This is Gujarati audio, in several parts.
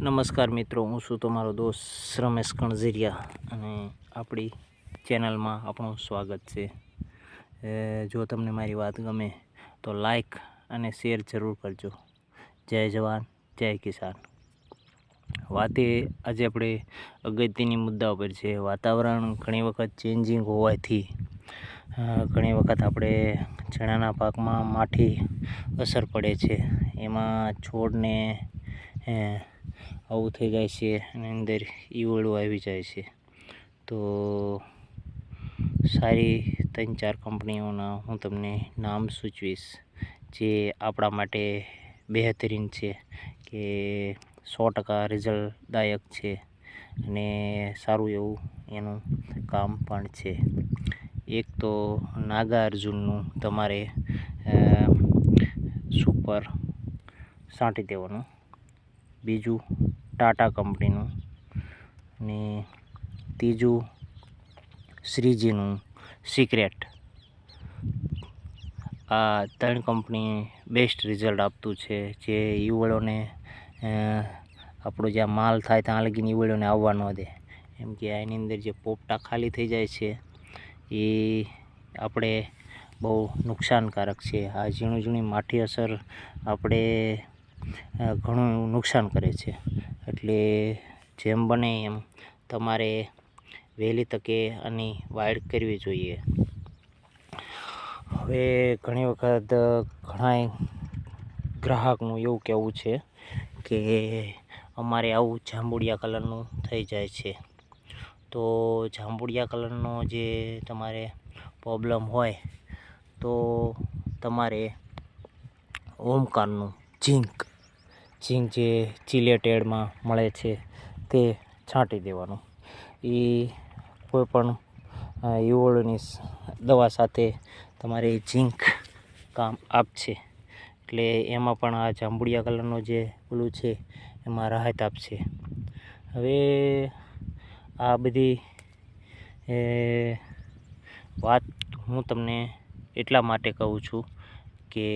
નમસ્કાર મિત્રો, હું છું તમારો દોસ્ત રમેશ કણઝીરિયા અને આપણી ચેનલમાં આપણું સ્વાગત છે. જો તમને મારી વાત ગમે તો લાઈક અને શેર જરૂર કરજો. જય જવાન, જય કિસાન. વાત એ આજે આપણે અગત્યની મુદ્દા ઉપર છે. વાતાવરણ ઘણી વખત ચેન્જિંગ હોવાથી ઘણી વખત આપણે ચણાના પાકમાં માઠી અસર પડે છે. એમાં છોડને આવું થઈ જાય છે અને અંદર ઈવળું આવી જાય છે. તો સારી ત્રણ ચાર કંપનીઓના હું તમને નામ સૂચવીશ જે આપણા માટે બહેતરીન છે કે સો ટકા રિઝલ્ટદાયક છે અને સારું એવું એનું કામ પણ છે. એક તો નાગાર્જુનનું તમારે સુપર છાંટી દેવાનું. બીજું ટાટા કંપનીનું ને ત્રીજું શ્રીજીનું સિક્રેટ. આ ત્રણ કંપની બેસ્ટ રિઝલ્ટ આપતું છે. જે ઈવળોને આપણો જ્યાં માલ થાય ત્યાં લગીને ઈવળોને આવવા ન દે. એમ કે એની અંદર જે પોપટા ખાલી થઈ જાય છે, એ આપણે બહુ નુકસાનકારક છે. આ ઝીણું ઝીણી માઠી અસર આપણે ઘણું નુકસાન કરે છે. એટલે જેમ બને એમ તમારે વહેલી તકે આની વાડ કરવી જોઈએ. હવે ઘણી વખત ઘણાય ગ્રાહકનું એવું કહેવું છે કે અમારે આવું જાંબુડિયા કલરનું થઈ જાય છે. તો જાંબુડિયા કલરનો જે તમારે પ્રોબ્લેમ હોય તો તમારે ઓમકારનું ઝીંક ઝીંક જે ચિલેટેડમાં મળે છે તે છાંટી દેવાનું. એ કોઈપણ અ, દવા સાથે તમારે ઝીંક કામ આપશે. એટલે એમાં પણ આ જાંબુડિયા કલરનો જે પેલું છે એમાં રાહત આપશે. હવે આ બધી વાત હું તમને એટલા માટે કહું છું કે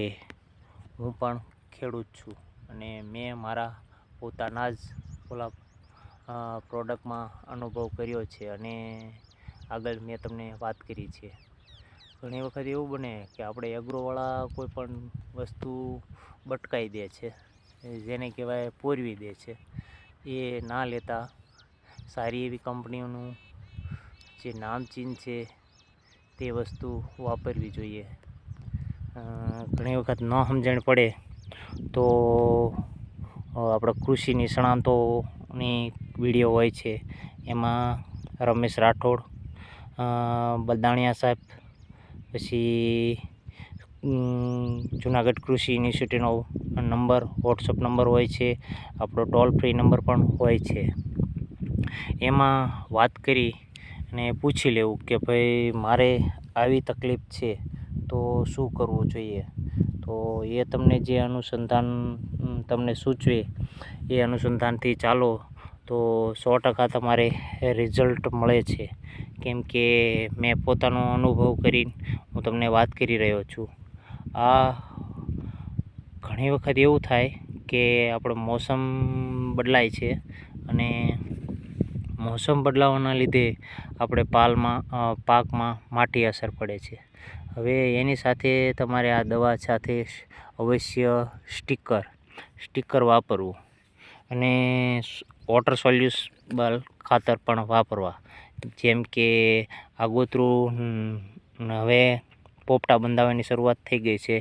હું પણ ખેડૂત છું. અને મેં મારા પોતાના જ ઓલા પ્રોડક્ટમાં અનુભવ કર્યો છે અને આગળ મેં તમને વાત કરી છે. ઘણી વખત એવું બને કે આપણે એગ્રોવાળા કોઈ પણ વસ્તુ બટકાઈ દે છે, જેને કહેવાય પોરવી દે છે. એ ના લેતા સારી એવી કંપનીઓનું જે નામચીન છે તે વસ્તુ વાપરવી જોઈએ. ઘણી વખત ન સમજણ પડે તો આપણા કૃષિ નિષ્ણાતોની વીડિયો હોય છે. એમાં રમેશ રાઠોડ બલદાણિયા સાહેબ, પછી જુનાગઢ કૃષિ યુનિવર્સિટીનો નંબર, વોટ્સઅપ નંબર હોય છે. આપણો ટોલ ફ્રી નંબર પણ હોય છે. એમાં વાત કરી અને પૂછી લેવું કે ભાઈ, મારે આવી તકલીફ છે, તો શું કરવું જોઈએ? તો એ તમને જે અનુસંધાન તમને સૂચવે, એ અનુસંધાનથી ચાલો, તો સો ટકા તમારે રિઝલ્ટ મળે છે. કેમ કે મેં પોતાનો અનુભવ કરીને હું તમને વાત કરી રહ્યો છું. આ ઘણી વખત એવું થાય કે આપણો મોસમ બદલાય છે અને મોસમ બદલાવાના લીધે આપણે પાલમાં પાકમાં માઠી અસર પડે છે. હવે એની સાથે તમારે આ દવા સાથે અવશ્ય સ્ટીકર સ્ટીકર વાપરવું. અને વોટર સોલ્યુસબલ ખાતર પણ વાપરવા. જેમ કે આગોતરું હવે પોપટા બંધાવવાની શરૂઆત થઈ ગઈ છે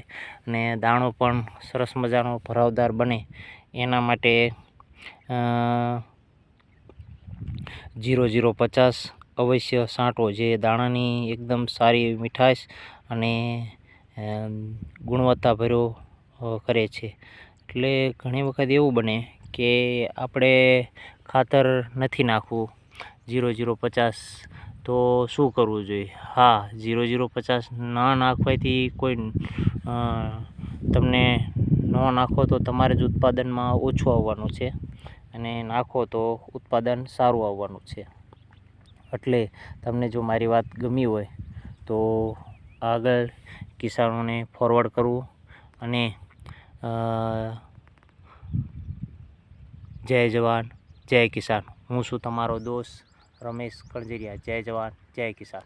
અને દાણો પણ સરસ મજાનો ભરાવદાર બને. એના માટે જીરો જીરો પચાસ, અવશ્ય સાંટો. જે દાણાની એકદમ સારી મીઠાશ અને ગુણવત્તાભર્યો કરે છે. એટલે ઘણી વખત એવું બને કે આપણે ખાતર નથી નાખવું જીરો જીરો પચાસ, તો શું કરવું જોઈએ? હા, જીરો જીરો પચાસ ના નાખવાથી કોઈ તમને ન નાખો તો તમારે જ ઉત્પાદનમાં ઓછું આવવાનું છે. અને નાખો તો ઉત્પાદન સારું આવવાનું છે. એટલે તમને જો મારી વાત ગમી હોય, તો આગળ કિસાનોને ફોરવર્ડ કરવું અને જય જવાન, જય કિસાન. હું છું તમારો દોસ્ત રમેશ કળજરિયા જય જવાન, જય કિસાન.